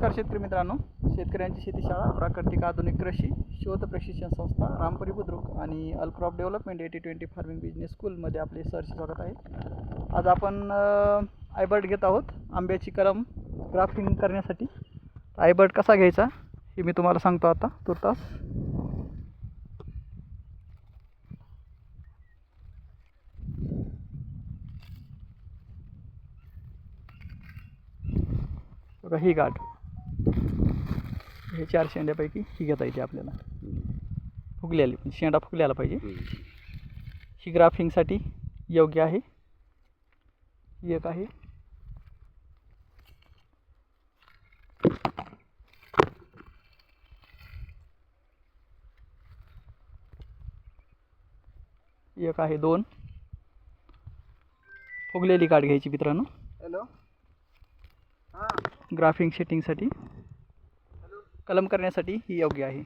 नमस्कार शेतकरी मित्रांनो. शेतकऱ्यांची शेतीशाळा प्राकृतिक आधुनिक कृषी शोध प्रशिक्षण संस्था रामपुरी बुद्रुक आणि अल्क्रॉप development eighty twenty farming business स्कूलमध्ये आपले सरचे स्वागत आहे. आज आपण आयबर्ड घेत आहोत आंब्याची कलम ग्राफ्टिंग करण्यासाठी. आयबर्ड कसा घ्यायचा हे मी तुम्हाला सांगतो आता तुर्तास. बघा ही गाठ. हे चार शेंड्यापैकी ही घेता येते आपल्याला. फुगलेली पण शेंडा फुगल्याला पाहिजे. ही ग्राफिंगसाठी योग्य आहे. ही एक आहे. ही एक आहे दोन. फुगलेली गाठ घ्यायची मित्रांनो. हॅलो. हां. ग्राफिंग शेटिंगसाठी कलम करण्यासाठी ही योग्य आहे.